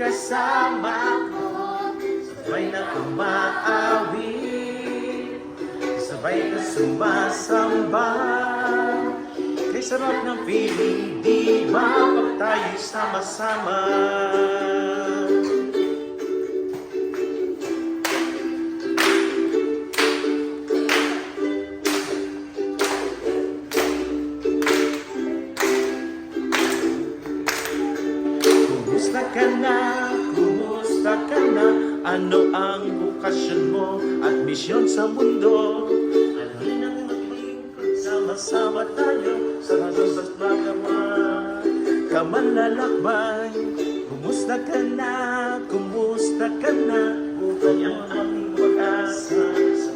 kasama ko. Sabay na kumaawi Sabay na sumasamba. Kay sarap ng feeling Di ba? Pag tayo'y sama-sama. Ano ang bukasyon mo at misyon sa mundo? Halina't maglingkod, sama-sama tayo sa halos at magama. Kamanlalakbay, kumusta ka na? Kumusta ka na? Buhay ang aming pag-asa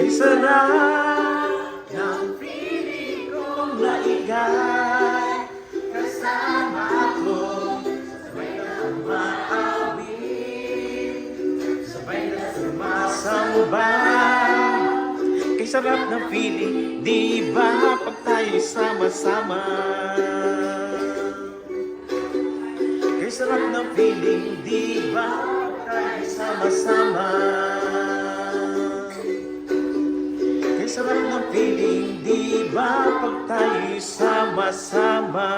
Kay sarap ng piling kong naigay Kasama ko Sabay na umaawit Sabay na sumasamba Kay sarap ng piling Di ba pag tayo'y sama-sama? Kay sarap ng feeling, di ba tayo sama-sama? Sarap ng feeling, di ba pag tayo sama-sama?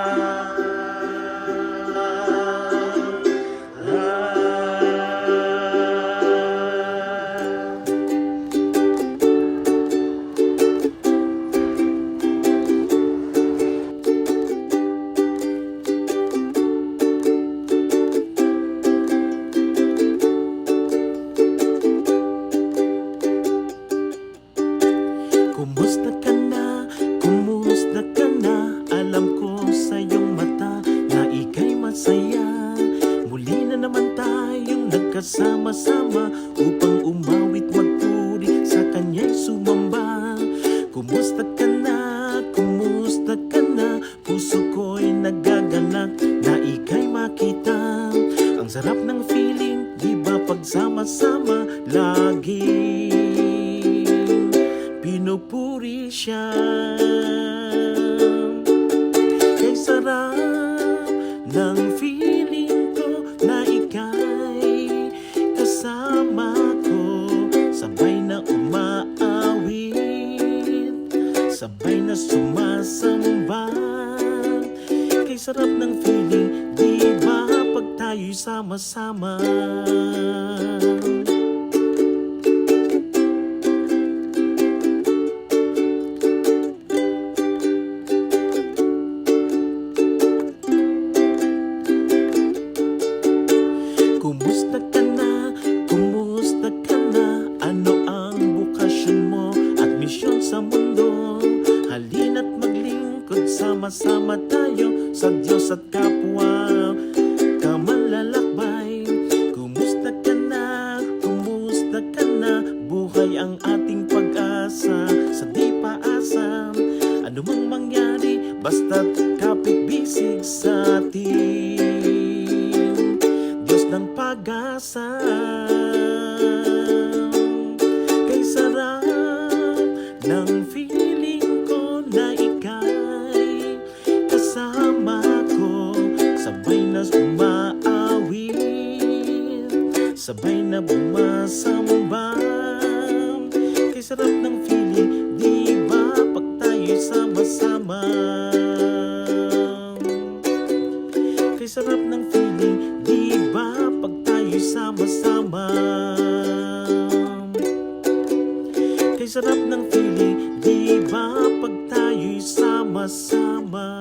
Ka na? Kumusta ka na? Alam ko sa iyong mata na ika'y masaya Muli na naman tayong nagkasama-sama Upang umawit magpuri sa kanya'y sumamba Kumusta ka na? Kumusta ka na? Puso ko'y nagagalak na ika'y makita Ang sarap ng feeling, di ba pagsama-sama lagi sarap ng feeling, di ba pag tayo'y sama-sama Kumusta ka? Kumusta ka? Ano ang bukasyon mo mundo? Halina't maglingkod, sama-sama tayo sa Diyos at kapwa. Kamalalakbay, kumusta ka na? Kumusta ka na? Buhay ang ating pag-asa sa di paasa. Ano mang mangyari, basta't kapit-bisig sa atin. Diyos ng pag-asa Sabay na bumasamba Kay sarap ng feeling, di ba pag tayo'y sama-sama Kay sarap ng feeling, di ba pag tayo'y sama-sama? Kay sarap ng feeling, di ba pag tayo'y sama-sama?